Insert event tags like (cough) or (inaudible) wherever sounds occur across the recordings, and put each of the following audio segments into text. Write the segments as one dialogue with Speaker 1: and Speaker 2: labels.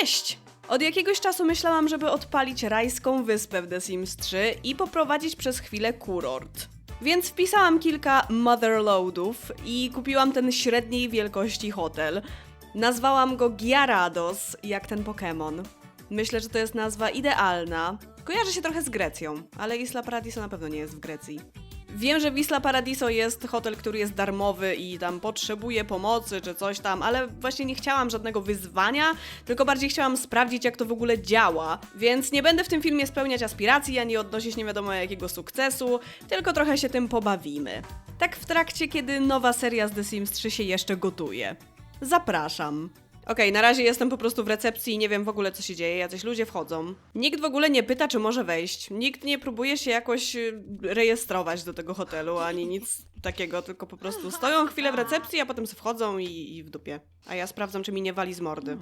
Speaker 1: Cześć! Od jakiegoś czasu myślałam, żeby odpalić rajską wyspę w The Sims 3 i poprowadzić przez chwilę kurort. Więc wpisałam kilka motherloadów i kupiłam ten średniej wielkości hotel. Nazwałam go Gyarados, jak ten Pokémon. Myślę, że to jest nazwa idealna. Kojarzy się trochę z Grecją, ale Isla Paradiso na pewno nie jest w Grecji. Wiem, że Wisla Paradiso jest hotel, który jest darmowy i tam potrzebuje pomocy czy coś tam, ale właśnie nie chciałam żadnego wyzwania, tylko bardziej chciałam sprawdzić, jak to w ogóle działa. Więc nie będę w tym filmie spełniać aspiracji ani odnosić nie wiadomo jakiego sukcesu, tylko trochę się tym pobawimy. Tak w trakcie, kiedy nowa seria z The Sims 3 się jeszcze gotuje. Zapraszam. Okej, na razie jestem po prostu w recepcji i nie wiem w ogóle co się dzieje, jacyś ludzie wchodzą. Nikt w ogóle nie pyta, czy może wejść. Nikt nie próbuje się jakoś y, rejestrować do tego hotelu, ani nic takiego, tylko po prostu stoją chwilę w recepcji, a potem wchodzą i, i w dupie. A ja sprawdzam, czy mi nie wali z mordy.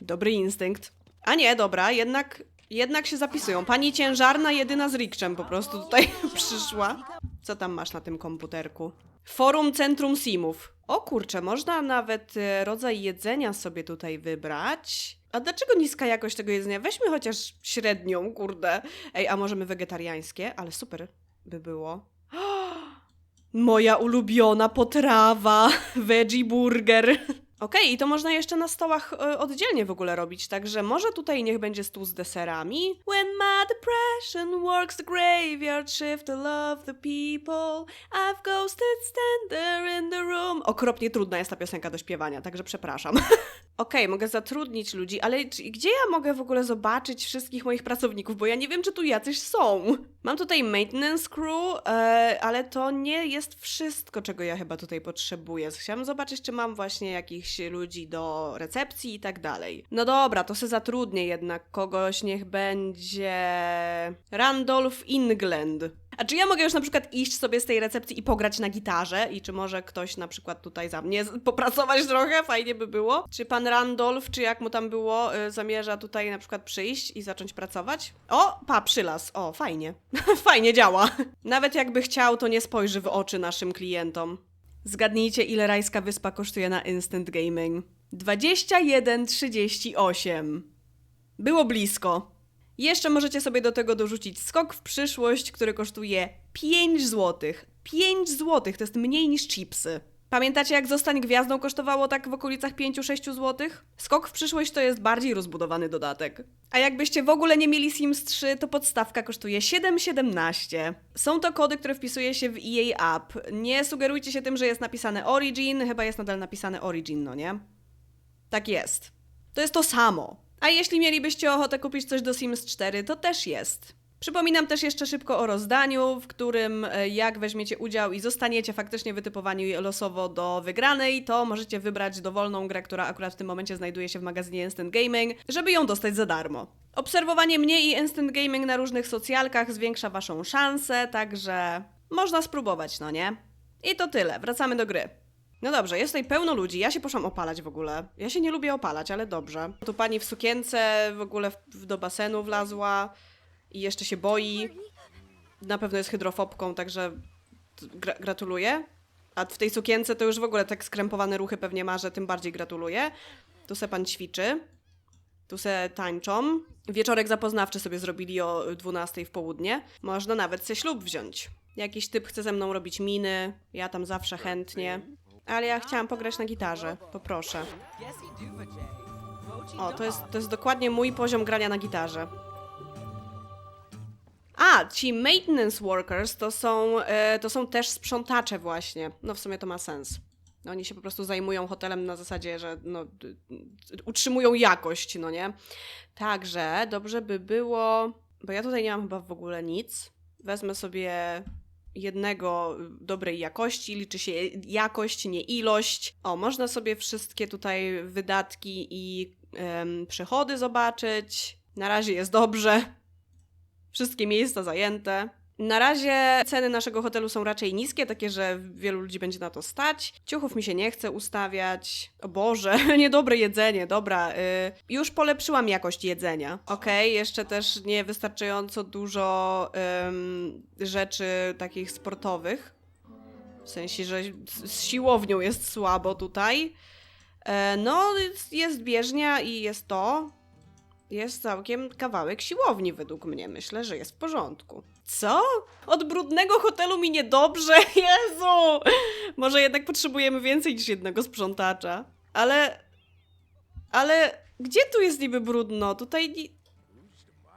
Speaker 1: Dobry instynkt. A nie, dobra, jednak, jednak się zapisują. Pani ciężarna, jedyna z rikczem po prostu tutaj (laughs) przyszła. Co tam masz na tym komputerku? Forum Centrum Simów. O kurczę, można nawet e, rodzaj jedzenia sobie tutaj wybrać. A dlaczego niska jakość tego jedzenia? Weźmy chociaż średnią, kurde. Ej, a możemy wegetariańskie? Ale super by było. (gasps) Moja ulubiona potrawa, (laughs) veggie burger. Okej, i to można jeszcze na stołach e, oddzielnie w ogóle robić, także może tutaj niech będzie stół z deserami. When my depression works the graveyard shift to love the people, I've ghosted in the room. Okropnie trudna jest ta piosenka do śpiewania, także przepraszam. (laughs) Okej, mogę zatrudnić ludzi, ale gdzie ja mogę w ogóle zobaczyć wszystkich moich pracowników, bo ja nie wiem, czy tu jacyś są. Mam tutaj maintenance crew, e, ale to nie jest wszystko, czego ja chyba tutaj potrzebuję. Chciałam zobaczyć, czy mam właśnie jakichś ludzi do recepcji i tak dalej. No dobra, to se zatrudnię jednak kogoś, niech będzie Randolph England. A czy ja mogę już na przykład iść sobie z tej recepcji i pograć na gitarze? I czy może ktoś na przykład tutaj za mnie popracować (laughs) trochę? Fajnie by było. Czy pan Randolph, czy jak mu tam było, y, zamierza tutaj na przykład przyjść i zacząć pracować? O, pa, przylas. O, fajnie. (laughs) fajnie działa. Nawet jakby chciał, to nie spojrzy w oczy naszym klientom. Zgadnijcie, ile rajska wyspa kosztuje na Instant Gaming. 21,38. Było blisko. Jeszcze możecie sobie do tego dorzucić skok w przyszłość, który kosztuje 5 zł. 5 zł to jest mniej niż chipsy. Pamiętacie, jak zostań gwiazdą kosztowało tak w okolicach 5-6 zł? Skok w przyszłość to jest bardziej rozbudowany dodatek. A jakbyście w ogóle nie mieli Sims 3, to podstawka kosztuje 7,17. Są to kody, które wpisuje się w EA App. Nie sugerujcie się tym, że jest napisane Origin, chyba jest nadal napisane Origin, no nie? Tak jest. To jest to samo. A jeśli mielibyście ochotę kupić coś do Sims 4, to też jest. Przypominam też jeszcze szybko o rozdaniu, w którym e, jak weźmiecie udział i zostaniecie faktycznie wytypowani losowo do wygranej, to możecie wybrać dowolną grę, która akurat w tym momencie znajduje się w magazynie Instant Gaming, żeby ją dostać za darmo. Obserwowanie mnie i Instant Gaming na różnych socjalkach zwiększa waszą szansę, także można spróbować, no nie? I to tyle, wracamy do gry. No dobrze, jest tutaj pełno ludzi. Ja się poszłam opalać w ogóle. Ja się nie lubię opalać, ale dobrze. Tu pani w sukience w ogóle w, w, do basenu wlazła i jeszcze się boi. Na pewno jest hydrofobką, także gra gratuluję. A w tej sukience to już w ogóle tak skrępowane ruchy pewnie ma, że tym bardziej gratuluję. Tu se pan ćwiczy. Tu se tańczą. Wieczorek zapoznawczy sobie zrobili o 12 w południe. Można nawet se ślub wziąć. Jakiś typ chce ze mną robić miny. Ja tam zawsze chętnie. Ale ja chciałam pograć na gitarze. Poproszę. O, to jest, to jest dokładnie mój poziom grania na gitarze. A, ci maintenance workers to są, e, to są też sprzątacze właśnie. No w sumie to ma sens. No, Oni się po prostu zajmują hotelem na zasadzie, że no, utrzymują jakość, no nie? Także dobrze by było, bo ja tutaj nie mam chyba w ogóle nic. Wezmę sobie jednego y, dobrej jakości, liczy się jakość, nie ilość. O, można sobie wszystkie tutaj wydatki i przychody zobaczyć. Na razie jest dobrze. Wszystkie miejsca zajęte. Na razie ceny naszego hotelu są raczej niskie, takie, że wielu ludzi będzie na to stać. Ciuchów mi się nie chce ustawiać. O Boże, (laughs) niedobre jedzenie, dobra. Y, już polepszyłam jakość jedzenia. Okej, jeszcze też niewystarczająco dużo ym, rzeczy takich sportowych. W sensie, że z- z siłownią jest słabo tutaj. E, no, jest, jest bieżnia i jest to. jest całkiem kawałek siłowni według mnie. Myślę, że jest w porządku. Co? Od brudnego hotelu mi niedobrze? (laughs) Jezu! Może jednak potrzebujemy więcej niż jednego sprzątacza. Ale... Ale gdzie tu jest niby brudno? Tutaj... ni-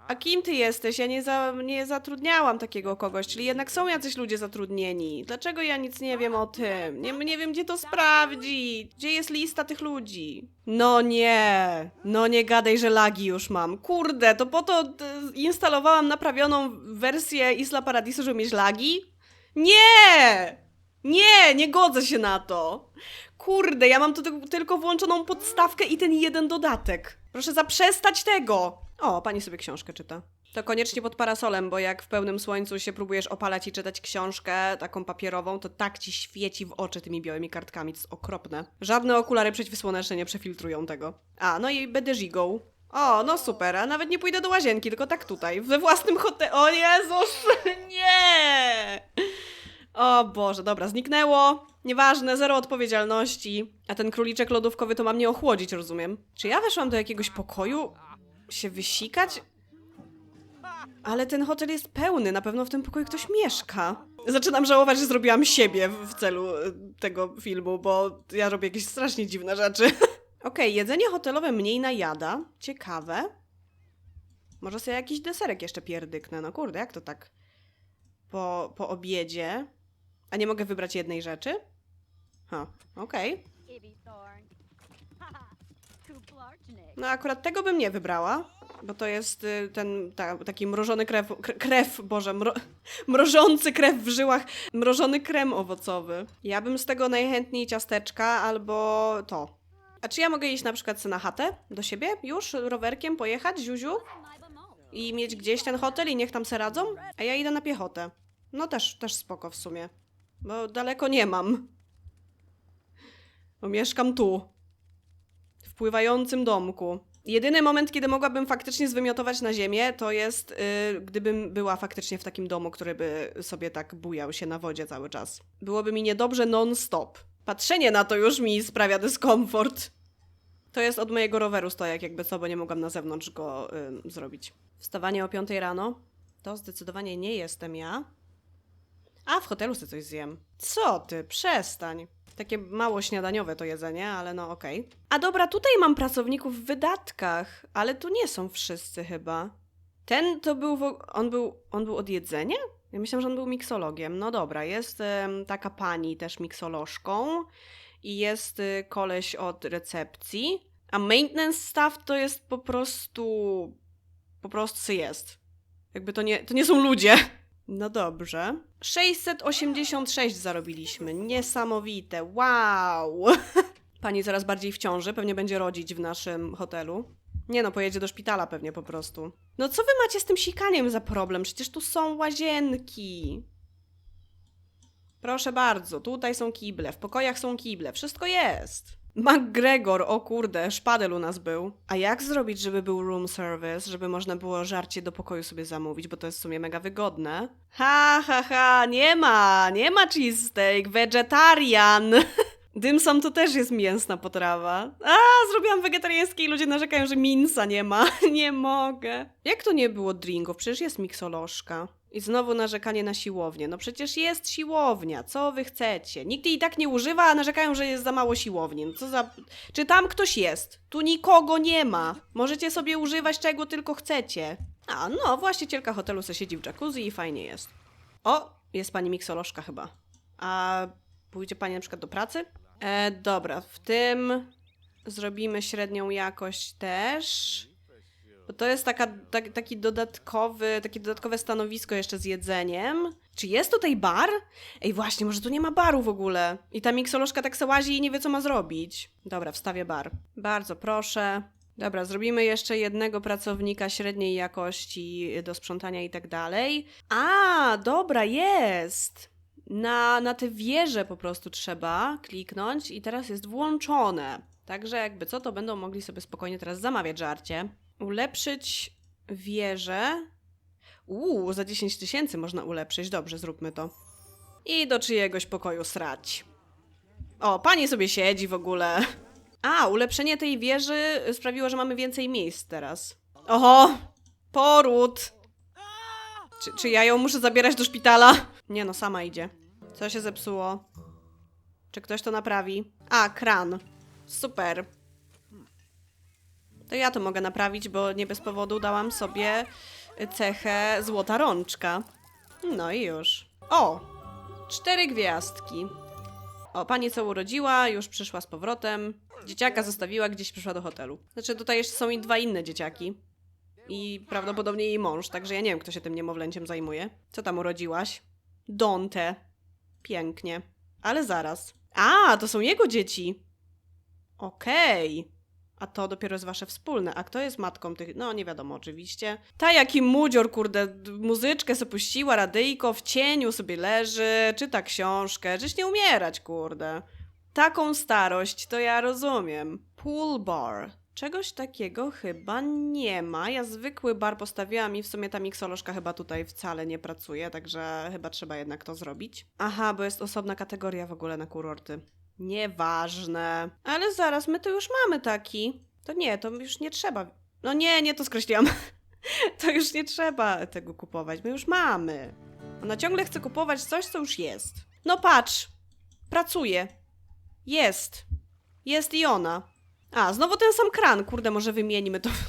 Speaker 1: A kim ty jesteś? Ja nie, za, nie zatrudniałam takiego kogoś, czyli jednak są jacyś ludzie zatrudnieni. Dlaczego ja nic nie wiem o tym? Nie, nie wiem, gdzie to sprawdzić. Gdzie jest lista tych ludzi? No nie, no nie gadaj, że lagi już mam. Kurde, to po to e, instalowałam naprawioną wersję Isla Paradiso, żeby mieć lagi? Nie! Nie, nie godzę się na to. Kurde, ja mam tu ty- tylko włączoną podstawkę i ten jeden dodatek. Proszę zaprzestać tego! O, pani sobie książkę czyta. To koniecznie pod parasolem, bo jak w pełnym słońcu się próbujesz opalać i czytać książkę taką papierową, to tak ci świeci w oczy tymi białymi kartkami, to jest okropne. Żadne okulary przeciwsłoneczne nie przefiltrują tego. A, no i będę żigą. O, no super, a nawet nie pójdę do łazienki, tylko tak tutaj, we własnym hotelu. O Jezus, (laughs) nie! O Boże, dobra, zniknęło. Nieważne, zero odpowiedzialności. A ten króliczek lodówkowy to ma mnie ochłodzić, rozumiem. Czy ja weszłam do jakiegoś pokoju się wysikać? Ale ten hotel jest pełny, na pewno w tym pokoju ktoś mieszka. Zaczynam żałować, że zrobiłam siebie w celu e, tego filmu, bo ja robię jakieś strasznie dziwne rzeczy. (laughs) Okej, jedzenie hotelowe mniej najada. Ciekawe. Może sobie jakiś deserek jeszcze pierdyknę. No kurde, jak to tak? Po, po obiedzie. A nie mogę wybrać jednej rzeczy? Ha, okej.
Speaker 2: Kuplarchnik.
Speaker 1: No akurat tego bym nie wybrała, bo to jest y, ten ta, taki mrożony krew, kre- krew, boże, mro, (laughs) mrożący krew w żyłach, mrożony krem owocowy. Ja bym z tego najchętniej ciasteczka albo to. A czy ja mogę iść na przykład na chatę do siebie już rowerkiem pojechać, ziuziu? I mieć gdzieś ten hotel i niech tam se radzą? A ja idę na piechotę. No też, też spoko w sumie. Bo daleko nie mam. Bo mieszkam tu pływającym domku. Jedyny moment, kiedy mogłabym faktycznie zwymiotować na ziemię, to jest, y, gdybym była faktycznie w takim domu, który by sobie tak bujał się na wodzie cały czas. Byłoby mi niedobrze non-stop. Patrzenie na to już mi sprawia dyskomfort. To jest od mojego roweru stojak, jakby co, bo nie mogłam na zewnątrz go y, zrobić. Wstawanie o 5 rano? To zdecydowanie nie jestem ja. A, w hotelu sobie coś zjem. Co ty? Przestań. Takie mało śniadaniowe to jedzenie, ale no okej. A dobra, tutaj mam pracowników w wydatkach, ale tu nie są wszyscy chyba. Ten to był, w... on był, on był od jedzenia? Ja myślałam, że on był miksologiem. No dobra, jest taka pani też miksolożką i jest y, koleś od recepcji, a maintenance staff to jest po prostu, po prostu jest. Jakby to nie, to nie są ludzie. No dobrze. 686 zarobiliśmy. Niesamowite. Wow. (laughs) Pani coraz bardziej w ciąży, pewnie będzie rodzić w naszym hotelu. Nie no, pojedzie do szpitala pewnie po prostu. No co wy macie z tym sikaniem za problem? Przecież tu są łazienki. Proszę bardzo, tutaj są kible, w pokojach są kible, wszystko jest. McGregor, o kurde, szpadel u nas był. A jak zrobić, żeby był room service, żeby można było żarcie do pokoju sobie zamówić, bo to jest w sumie mega wygodne? Ha, ha, ha, nie ma, nie ma cheesesteak, vegetarian. (laughs) Dymsum to też jest mięsna potrawa. A, zrobiłam wegetariańskie i ludzie narzekają, że minsa nie ma. (laughs) nie mogę. Jak to nie było drinków? Przecież jest miksolożka. I znowu narzekanie na siłownię. No przecież jest siłownia, co wy chcecie? Nikt jej tak nie używa, a narzekają, że jest za mało siłowni. No co za... Czy tam ktoś jest? Tu nikogo nie ma. Możecie sobie używać czego tylko chcecie. A, no, właścicielka hotelu se siedzi w jacuzzi i fajnie jest. O, jest pani miksolożka chyba. A pójdzie pani na przykład do pracy? E, dobra, w tym zrobimy średnią jakość też. Bo to jest taka, tak, taki dodatkowy, takie dodatkowe stanowisko jeszcze z jedzeniem. Czy jest tutaj bar? Ej, właśnie, może tu nie ma baru w ogóle. I ta miksolożka tak se łazi i nie wie, co ma zrobić. Dobra, wstawię bar. Bardzo proszę. Dobra, zrobimy jeszcze jednego pracownika średniej jakości do sprzątania i tak dalej. A, dobra, jest. Na, na te wieże po prostu trzeba kliknąć i teraz jest włączone. Także jakby co, to będą mogli sobie spokojnie teraz zamawiać żarcie. Ulepszyć wieżę. Uuu, za 10 tysięcy można ulepszyć. Dobrze, zróbmy to. I do czyjegoś pokoju srać. O, pani sobie siedzi w ogóle. A, ulepszenie tej wieży sprawiło, że mamy więcej miejsc teraz. Oho! Poród! Czy, czy ja ją muszę zabierać do szpitala? Nie no, sama idzie. Co się zepsuło? Czy ktoś to naprawi? A, kran. Super. To ja to mogę naprawić, bo nie bez powodu dałam sobie cechę złota rączka. No i już. O! Cztery gwiazdki. O, pani co urodziła, już przyszła z powrotem. Dzieciaka zostawiła, gdzieś przyszła do hotelu. Znaczy, tutaj jeszcze są i dwa inne dzieciaki. I prawdopodobnie jej mąż, także ja nie wiem, kto się tym niemowlęciem zajmuje. Co tam urodziłaś? Dante. Pięknie. Ale zaraz. A, to są jego dzieci. Okej. A to dopiero jest wasze wspólne. A kto jest matką tych? No, nie wiadomo oczywiście. Ta jaki mudzior, kurde, muzyczkę se puściła, radyjko, w cieniu sobie leży, czyta książkę. Czyś nie umierać, kurde. Taką starość to ja rozumiem. Pool bar. Czegoś takiego chyba nie ma. Ja zwykły bar postawiłam i w sumie ta miksolożka chyba tutaj wcale nie pracuje, także chyba trzeba jednak to zrobić. Aha, bo jest osobna kategoria w ogóle na kurorty. Nieważne. Ale zaraz, my to już mamy taki. To nie, to już nie trzeba. No nie, nie to skreśliłam. (laughs) to już nie trzeba tego kupować. My już mamy. Ona ciągle chce kupować coś, co już jest. No patrz. Pracuje. Jest. Jest i ona. A, znowu ten sam kran. Kurde, może wymienimy to. (laughs)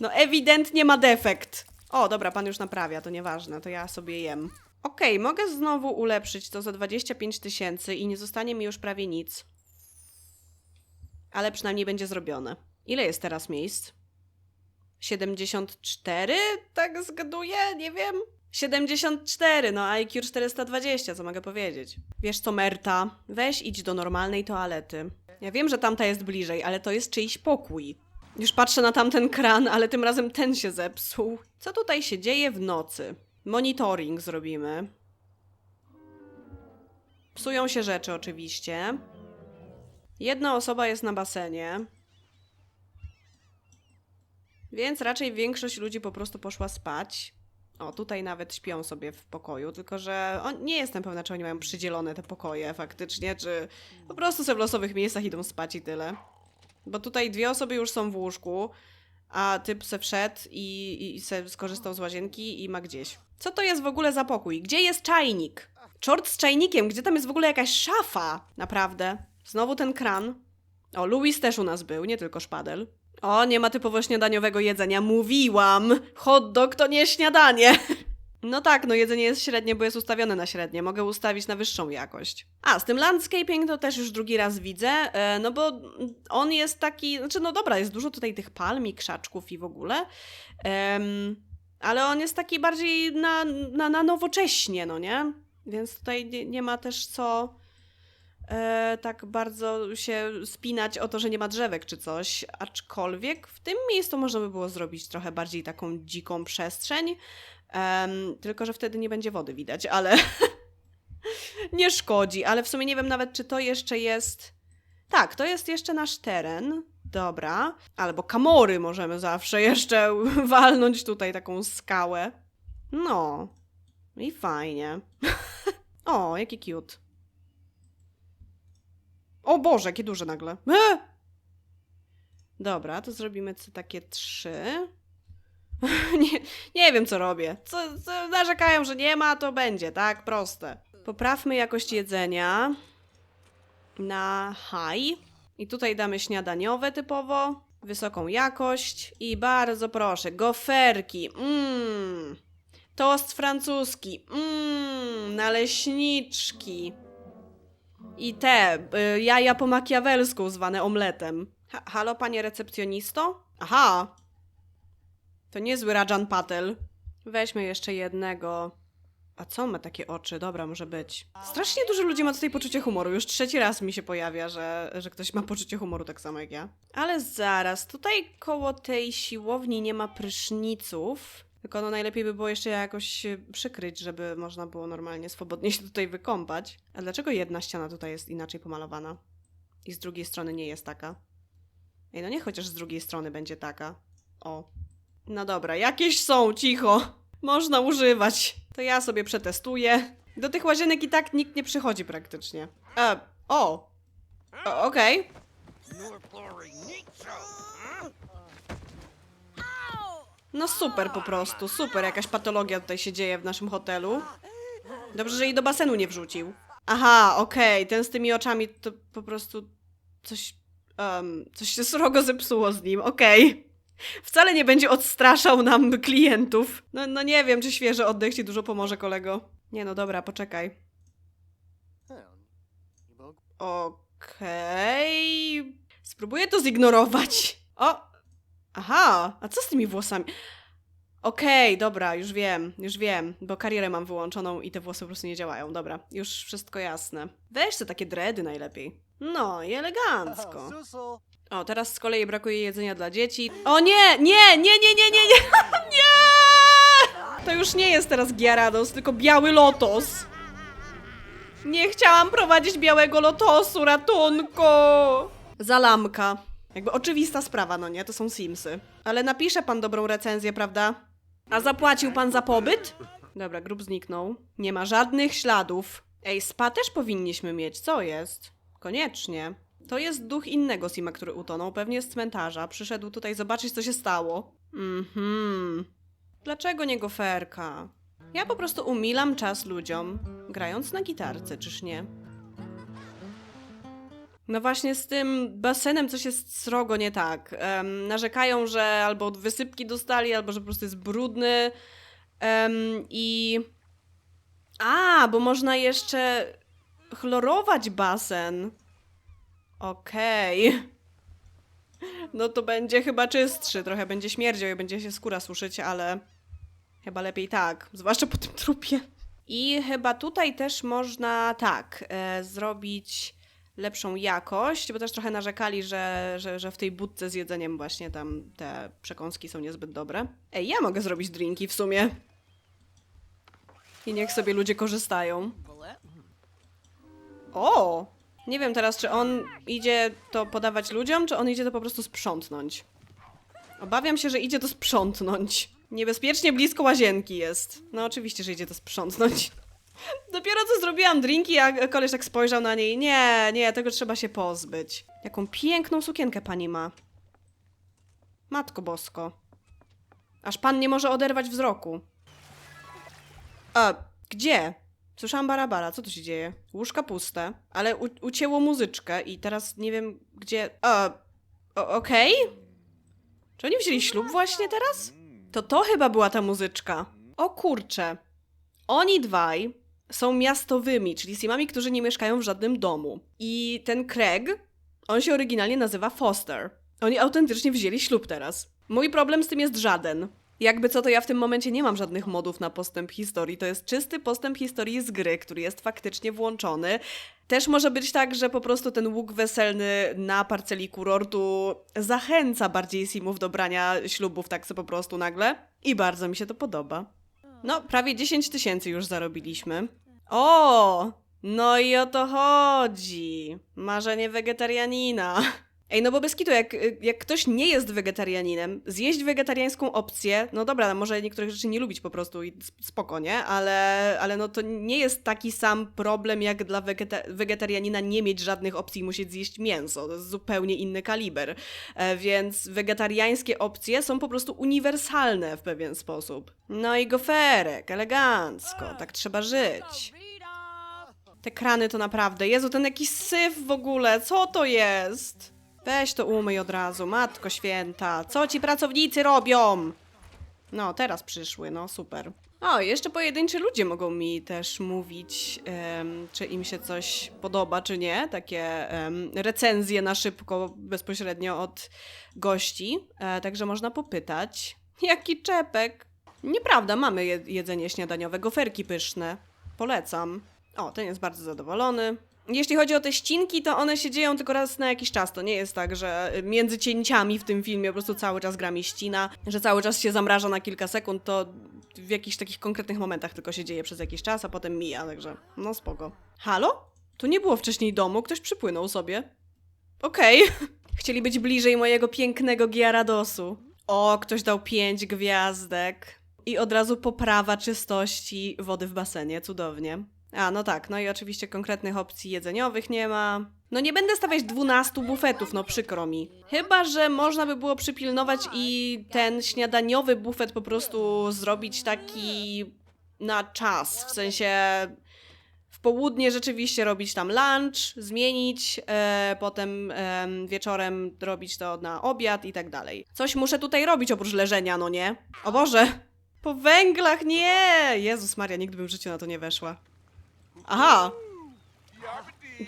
Speaker 1: No ewidentnie ma defekt. O, dobra, pan już naprawia, to nieważne, to ja sobie jem. Okej, mogę znowu ulepszyć to za 25 tysięcy i nie zostanie mi już prawie nic. Ale przynajmniej będzie zrobione. Ile jest teraz miejsc? 74? Tak zgaduję? Nie wiem. 74, no IQ 420, co mogę powiedzieć. Wiesz co, Merta? Weź idź do normalnej toalety. Ja wiem, że tamta jest bliżej, ale to jest czyjś pokój. Już patrzę na tamten kran, ale tym razem ten się zepsuł. Co tutaj się dzieje w nocy? Monitoring zrobimy. Psują się rzeczy oczywiście. Jedna osoba jest na basenie. Więc raczej większość ludzi po prostu poszła spać. O, tutaj nawet śpią sobie w pokoju, tylko że on, nie jestem pewna, czy oni mają przydzielone te pokoje faktycznie, czy po prostu sobie w losowych miejscach idą spać i tyle. Bo tutaj dwie osoby już są w łóżku, a typ se wszedł i, i, i se skorzystał z łazienki i ma gdzieś. Co to jest w ogóle za pokój? Gdzie jest czajnik? Czort z czajnikiem, gdzie tam jest w ogóle jakaś szafa? Naprawdę. Znowu ten kran. O, Louis też u nas był, nie tylko szpadel. O, nie ma typowo śniadaniowego jedzenia. Mówiłam! Hot dog to nie śniadanie! (laughs) No tak, no jedzenie jest średnie, bo jest ustawione na średnie. Mogę ustawić na wyższą jakość. A, z tym landscaping to też już drugi raz widzę, e, no bo on jest taki, znaczy no dobra, jest dużo tutaj tych palm i krzaczków i w ogóle, em, ale on jest taki bardziej na, na, na nowocześnie, no nie? Więc tutaj nie, nie ma też co e, tak bardzo się spinać o to, że nie ma drzewek czy coś, aczkolwiek w tym miejscu można by było zrobić trochę bardziej taką dziką przestrzeń, Em, tylko, że wtedy nie będzie wody widać, ale (laughs) nie szkodzi. Ale w sumie nie wiem nawet, czy to jeszcze jest. Tak, to jest jeszcze nasz teren. Dobra. Albo kamory możemy zawsze (laughs) jeszcze walnąć tutaj taką skałę. No. I fajnie. (laughs) o, jaki cute. O Boże, jakie duże nagle. E! Dobra, to zrobimy takie trzy. (laughs) nie, nie wiem, co robię. Co, co narzekają, że nie ma, to będzie, tak? Proste. Poprawmy jakość jedzenia na high. I tutaj damy śniadaniowe typowo, wysoką jakość i bardzo proszę, goferki, mmm, tost francuski, mmm, naleśniczki i te y, jaja po makiawelsku zwane omletem. Ha, halo, panie recepcjonisto? Aha, to niezły Rajan Patel. Weźmy jeszcze jednego. A co ma takie oczy? Dobra, może być. Strasznie dużo ludzi ma tutaj poczucie humoru. Już trzeci raz mi się pojawia, że, że ktoś ma poczucie humoru tak samo jak ja. Ale zaraz, tutaj koło tej siłowni nie ma pryszniców. Tylko no najlepiej by było jeszcze jakoś przykryć, żeby można było normalnie, swobodnie się tutaj wykąpać. A dlaczego jedna ściana tutaj jest inaczej pomalowana? I z drugiej strony nie jest taka? Ej, no nie chociaż z drugiej strony będzie taka. O, no dobra, jakieś są, cicho. Można używać. To ja sobie przetestuję. Do tych łazienek i tak nikt nie przychodzi praktycznie. E, o. o Okej.
Speaker 2: Huh?
Speaker 1: No super po prostu, super. Jakaś patologia tutaj się dzieje w naszym hotelu. Dobrze, że jej do basenu nie wrzucił. Aha, okej, ten z tymi oczami to po prostu coś. em, coś się (laughs) srogo zepsuło z nim, okej. Wcale nie będzie odstraszał nam klientów. No, no nie wiem, czy świeży oddech ci dużo pomoże, kolego. Nie no, dobra, poczekaj. Okej. Spróbuję to zignorować. O! Aha, a co z tymi włosami? Okej, dobra, już wiem, już wiem, bo karierę mam wyłączoną i te włosy po prostu nie działają. Dobra, już wszystko jasne. Weź te takie dready najlepiej. No i elegancko. O, teraz z kolei brakuje jedzenia dla dzieci. O nie, nie, nie, nie, nie, nie, nie, (laughs) nie! To już nie jest teraz Gyarados, tylko biały lotos. Nie chciałam prowadzić białego lotosu, ratunku! Zalamka. Jakby oczywista sprawa, no nie? To są Simsy. Ale napisze pan dobrą recenzję, prawda? A zapłacił pan za pobyt? Dobra, grób zniknął. Nie ma żadnych śladów. Ej, spa też powinniśmy mieć, co jest? Koniecznie. To jest duch innego Sima, który utonął, pewnie z cmentarza. Przyszedł tutaj zobaczyć, co się stało. Mhm. Dlaczego nie goferka? Ja po prostu umilam czas ludziom, grając na gitarce, czyż nie? No właśnie z tym basenem coś jest srogo nie tak. Em, narzekają, że albo od wysypki dostali, albo że po prostu jest brudny. Em, I... A, bo można jeszcze chlorować basen. Okej. No to będzie chyba czystszy. Trochę będzie śmierdział i będzie się skóra suszyć, ale chyba lepiej tak. Zwłaszcza po tym trupie. I chyba tutaj też można tak e, zrobić lepszą jakość, bo też trochę narzekali, że, że, że w tej budce z jedzeniem właśnie tam te przekąski są niezbyt dobre. Ej, ja mogę zrobić drinki w sumie. I niech sobie ludzie korzystają. O! Nie wiem teraz, czy on idzie to podawać ludziom, czy on idzie to po prostu sprzątnąć. Obawiam się, że idzie to sprzątnąć. Niebezpiecznie blisko łazienki jest. No oczywiście, że idzie to sprzątnąć. (laughs) Dopiero co zrobiłam drinki, a koleś tak spojrzał na niej. Nie, nie, tego trzeba się pozbyć. Jaką piękną sukienkę pani ma. Matko bosko. Aż pan nie może oderwać wzroku. A, gdzie? Słyszałam barabara, co tu się dzieje? Łóżka puste, ale u- ucięło muzyczkę i teraz nie wiem gdzie... A, o- okej? Czy oni wzięli ślub właśnie teraz? To to chyba była ta muzyczka. O kurcze. Oni dwaj są miastowymi, czyli simami, którzy nie mieszkają w żadnym domu. I ten Craig, on się oryginalnie nazywa Foster. Oni autentycznie wzięli ślub teraz. Mój problem z tym jest żaden. Jakby co, to ja w tym momencie nie mam żadnych modów na postęp historii. To jest czysty postęp historii z gry, który jest faktycznie włączony. Też może być tak, że po prostu ten łuk weselny na parceli kurortu zachęca bardziej simów do brania ślubów tak sobie po prostu nagle. I bardzo mi się to podoba. No, prawie 10 tysięcy już zarobiliśmy. O! No i o to chodzi. Marzenie wegetarianina. (laughs) Ej, no bo bez kitu, jak, jak ktoś nie jest wegetarianinem, zjeść wegetariańską opcję, no dobra, może niektórych rzeczy nie lubić po prostu i sp- spoko, nie? Ale, ale no to nie jest taki sam problem, jak dla wegeta- wegetarianina nie mieć żadnych opcji i musieć zjeść mięso. To jest zupełnie inny kaliber. E, więc wegetariańskie opcje są po prostu uniwersalne w pewien sposób. No i goferek, elegancko, tak trzeba żyć. Te krany to naprawdę. Jezu, ten jakiś syf w ogóle. Co to jest? Weź to umyj od razu, matko święta. Co ci pracownicy robią? No, teraz przyszły, no super. O, jeszcze pojedynczy ludzie mogą mi też mówić, em, czy im się coś podoba, czy nie. Takie em, recenzje na szybko, bezpośrednio od gości. E, także można popytać. Jaki czepek? Nieprawda, mamy je- jedzenie śniadaniowe, goferki pyszne. Polecam. O, ten jest bardzo zadowolony. Jeśli chodzi o te ścinki, to one się dzieją tylko raz na jakiś czas. To nie jest tak, że między cięciami w tym filmie po prostu cały czas gra mi ścina, że cały czas się zamraża na kilka sekund, to w jakichś takich konkretnych momentach tylko się dzieje przez jakiś czas, a potem mija, także no spoko. Halo? Tu nie było wcześniej domu, ktoś przypłynął sobie. Okej. (laughs) Chcieli być bliżej mojego pięknego Giaradosu. O, ktoś dał pięć gwiazdek. I od razu poprawa czystości wody w basenie, cudownie. A, no tak, no i oczywiście konkretnych opcji jedzeniowych nie ma. No nie będę stawiać 12 bufetów, no przykro mi. Chyba, że można by było przypilnować i ten śniadaniowy bufet po prostu zrobić taki na czas, w sensie w południe rzeczywiście robić tam lunch, zmienić, e, potem em, wieczorem robić to na obiad i tak dalej. Coś muszę tutaj robić oprócz leżenia, no nie? O Boże! Po węglach, nie! Jezus Maria, nigdy bym w życiu na to nie weszła. Aha!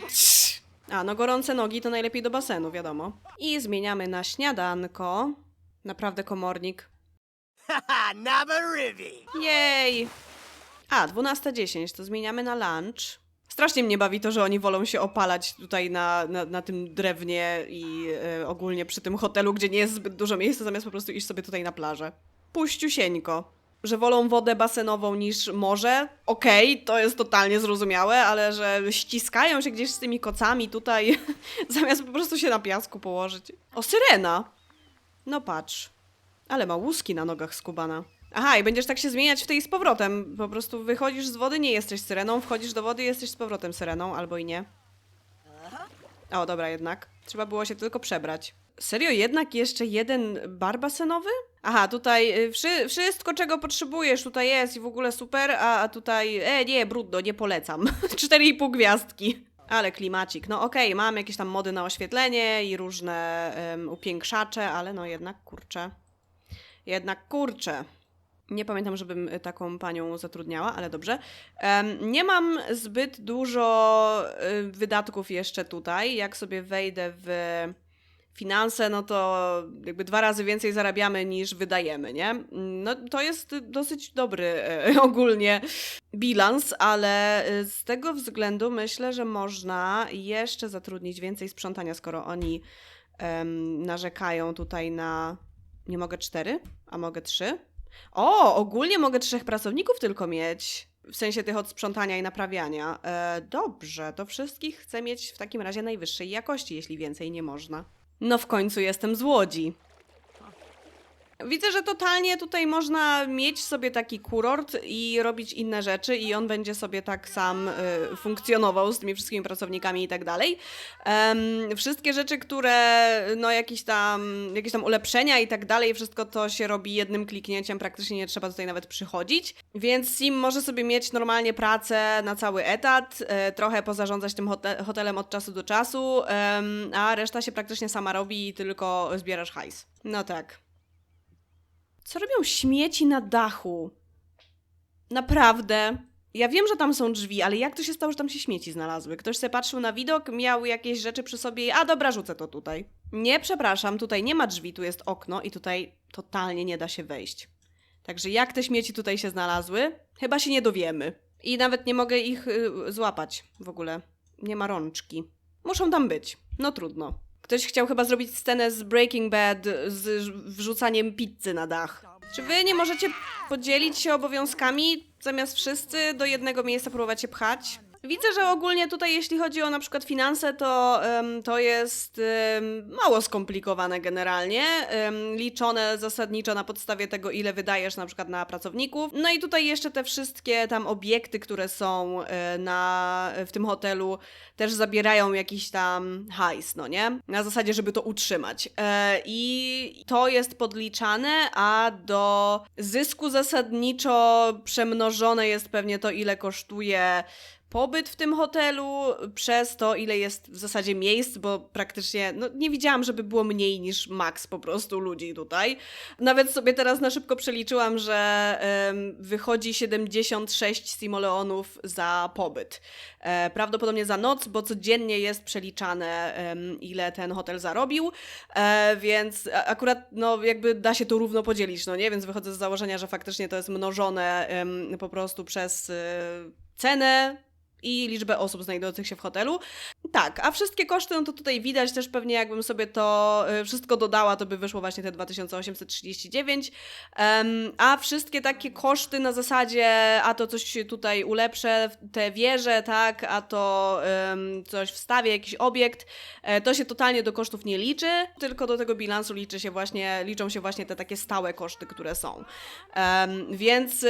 Speaker 1: Cii. A, no gorące nogi to najlepiej do basenu, wiadomo. I zmieniamy na śniadanko. Naprawdę komornik.
Speaker 2: Haha!
Speaker 1: Jej! A, 12.10, to zmieniamy na lunch. Strasznie mnie bawi to, że oni wolą się opalać tutaj na, na, na tym drewnie i e, ogólnie przy tym hotelu, gdzie nie jest zbyt dużo miejsca, zamiast po prostu iść sobie tutaj na plażę. Puściusieńko. Że wolą wodę basenową niż morze, okej, to jest totalnie zrozumiałe, ale że ściskają się gdzieś z tymi kocami tutaj, (laughs) zamiast po prostu się na piasku położyć. O, syrena! No patrz. Ale ma łuski na nogach skubana. Aha, i będziesz tak się zmieniać w tej z powrotem. Po prostu wychodzisz z wody, nie jesteś syreną, wchodzisz do wody, jesteś z powrotem syreną, albo i nie. O, dobra, jednak. Trzeba było się tylko przebrać. Serio, jednak jeszcze jeden bar basenowy? Aha, tutaj y, wszy, wszystko, czego potrzebujesz, tutaj jest i w ogóle super, a, a tutaj, e, nie, brudno, nie polecam. (laughs) 4,5 gwiazdki. Ale klimacik. No okej, mam jakieś tam mody na oświetlenie i różne em, upiększacze, ale no jednak kurczę. Jednak kurczę. Nie pamiętam, żebym y, taką panią zatrudniała, ale dobrze. Nie mam zbyt dużo y, wydatków jeszcze tutaj. Jak sobie wejdę w finanse, no to jakby dwa razy więcej zarabiamy niż wydajemy, nie? No to jest dosyć dobry e, (laughs) ogólnie bilans, ale e, z tego względu myślę, że można jeszcze zatrudnić więcej sprzątania, skoro oni narzekają tutaj na nie mogę cztery, a mogę trzy. O, ogólnie mogę trzech pracowników tylko mieć. W sensie tych od sprzątania i naprawiania. E, dobrze, to wszystkich chcę mieć w takim razie najwyższej jakości, jeśli więcej nie można. No w końcu jestem z Łodzi. Widzę, że totalnie tutaj można mieć sobie taki kurort i robić inne rzeczy i on będzie sobie tak sam y, funkcjonował z tymi wszystkimi pracownikami i tak dalej. Wszystkie rzeczy, które no jakieś tam, jakieś tam ulepszenia i tak dalej, wszystko to się robi jednym kliknięciem, praktycznie nie trzeba tutaj nawet przychodzić. Więc Sim może sobie mieć normalnie pracę na cały etat, e, trochę pozarządzać tym hote- hotelem od czasu do czasu, a reszta się praktycznie sama robi i tylko zbierasz hajs. No tak. Co robią śmieci na dachu? Naprawdę. Ja wiem, że tam są drzwi, ale jak to się stało, że tam się śmieci znalazły? Ktoś sobie patrzył na widok, miał jakieś rzeczy przy sobie i a dobra, rzucę to tutaj. Nie, przepraszam, tutaj nie ma drzwi, tu jest okno i tutaj totalnie nie da się wejść. Także jak te śmieci tutaj się znalazły? Chyba się nie dowiemy. I nawet nie mogę ich y, złapać w ogóle. Nie ma rączki. Muszą tam być. No trudno. Ktoś chciał chyba zrobić scenę z Breaking Bad z wrzucaniem pizzy na dach. Czy wy nie możecie podzielić się obowiązkami, zamiast wszyscy do jednego miejsca próbować się pchać? Widzę, że ogólnie tutaj, jeśli chodzi o na przykład finanse, to to jest mało skomplikowane generalnie. liczone zasadniczo na podstawie tego, ile wydajesz na przykład na pracowników. No i tutaj jeszcze te wszystkie tam obiekty, które są e, na, w tym hotelu, też zabierają jakiś tam hajs, no nie? Na zasadzie, żeby to utrzymać. E, I to jest podliczane, a do zysku zasadniczo przemnożone jest pewnie to, ile kosztuje pobyt w tym hotelu przez to, ile jest w zasadzie miejsc, bo praktycznie no, nie widziałam, żeby było mniej niż maks po prostu ludzi tutaj. Nawet sobie teraz na szybko przeliczyłam, że em, wychodzi 76 simoleonów za pobyt. E, prawdopodobnie za noc, bo codziennie jest przeliczane, em, ile ten hotel zarobił, e, więc akurat no, jakby da się to równo podzielić, no nie? Więc wychodzę z założenia, że faktycznie to jest mnożone em, po prostu przez e, cenę i liczbę osób znajdujących się w hotelu. Tak, a wszystkie koszty, no to tutaj widać też pewnie jakbym sobie to y, wszystko dodała, to by wyszło właśnie te 2839. Em, a wszystkie takie koszty na zasadzie, a to coś tutaj ulepszę, te wieże, tak, a to em, coś wstawię, jakiś obiekt, e, to się totalnie do kosztów nie liczy, tylko do tego bilansu liczy się właśnie, liczą się właśnie te takie stałe koszty, które są. Em, więc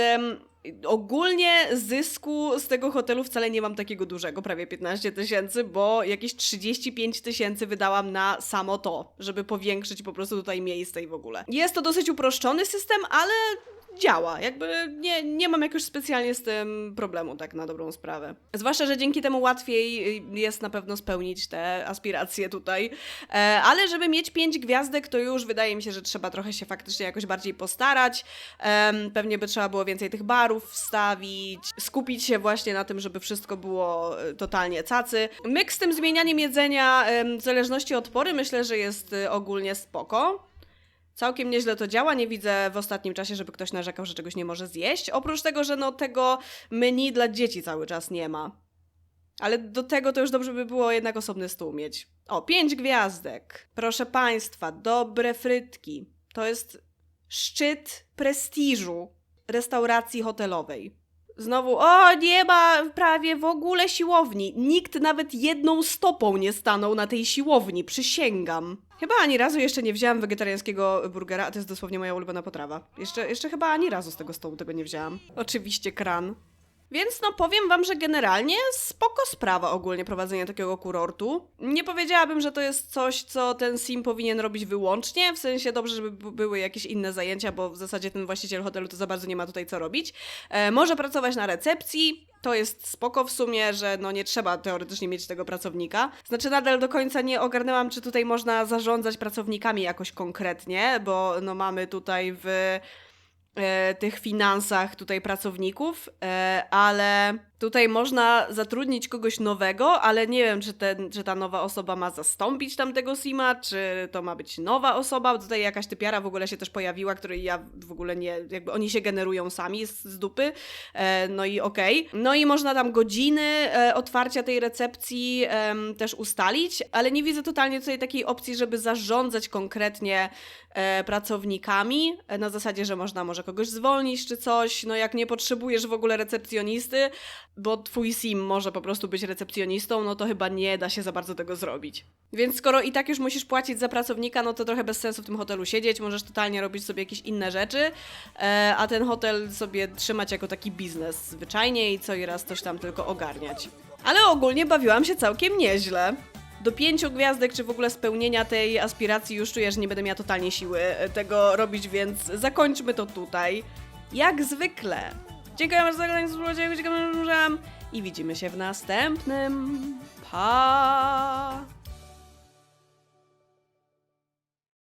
Speaker 1: Ogólnie zysku z tego hotelu wcale nie mam takiego dużego, prawie 15 tysięcy, bo jakieś 35 tysięcy wydałam na samo to, żeby powiększyć po prostu tutaj miejsce i w ogóle. Jest to dosyć uproszczony system, ale działa. Jakby nie, nie mam jakoś specjalnie z tym problemu, tak na dobrą sprawę. Zwłaszcza, że dzięki temu łatwiej y, jest na pewno spełnić te aspiracje tutaj. E, ale żeby mieć pięć gwiazdek, to już wydaje mi się, że trzeba trochę się faktycznie jakoś bardziej postarać. Pewnie by trzeba było więcej tych barów wstawić, skupić się właśnie na tym, żeby wszystko było e, totalnie cacy. Myk z tym zmienianiem jedzenia w zależności od pory myślę, że jest y, ogólnie spoko. Całkiem nieźle to działa. Nie widzę w ostatnim czasie, żeby ktoś narzekał, że czegoś nie może zjeść. Oprócz tego, że no tego menu dla dzieci cały czas nie ma. Ale do tego to już dobrze by było jednak osobny stół mieć. O, pięć gwiazdek. Proszę Państwa, dobre frytki. To jest szczyt prestiżu restauracji hotelowej. Znowu, o, nie ma prawie w ogóle siłowni. Nikt nawet jedną stopą nie stanął na tej siłowni, przysięgam. Chyba ani razu jeszcze nie wzięłam wegetariańskiego burgera, a to jest dosłownie moja ulubiona potrawa. Jeszcze, jeszcze chyba ani razu z tego stołu tego nie wzięłam. Oczywiście kran. Więc no powiem wam, że generalnie spoko sprawa ogólnie prowadzenie takiego kurortu. Nie powiedziałabym, że to jest coś, co ten sim powinien robić wyłącznie, w sensie dobrze, żeby były jakieś inne zajęcia, bo w zasadzie ten właściciel hotelu to za bardzo nie ma tutaj co robić. E, może pracować na recepcji, to jest spoko w sumie, że no nie trzeba teoretycznie mieć tego pracownika. Znaczy nadal do końca nie ogarnęłam, czy tutaj można zarządzać pracownikami jakoś konkretnie, bo no mamy tutaj w tych finansach tutaj pracowników, e, ale tutaj można zatrudnić kogoś nowego, ale nie wiem, czy, ten, czy ta nowa osoba ma zastąpić tamtego Sima, czy to ma być nowa osoba. Tutaj jakaś typiara w ogóle się też pojawiła, której ja w ogóle nie, jakby oni się generują sami z, z dupy, e, no i okej. No i można tam godziny e, otwarcia tej recepcji em, też ustalić, ale nie widzę totalnie tutaj takiej opcji, żeby zarządzać konkretnie e, pracownikami, e, na zasadzie, że można może kogoś zwolnić czy coś, no jak nie potrzebujesz w ogóle recepcjonisty, bo twój sim może po prostu być recepcjonistą, no to chyba nie da się za bardzo tego zrobić. Więc skoro i tak już musisz płacić za pracownika, no to trochę bez sensu w tym hotelu siedzieć, możesz totalnie robić sobie jakieś inne rzeczy, e, a ten hotel sobie trzymać jako taki biznes zwyczajnie i co i raz coś tam tylko ogarniać. Ale ogólnie bawiłam się całkiem nieźle. Do pięciu gwiazdek, czy w ogóle spełnienia tej aspiracji już czuję, że nie będę miała totalnie siły e, tego robić, więc zakończmy to tutaj. Jak zwykle. Dziękuję bardzo za oglądanie, subskrybowanie, i widzimy się w następnym. Pa!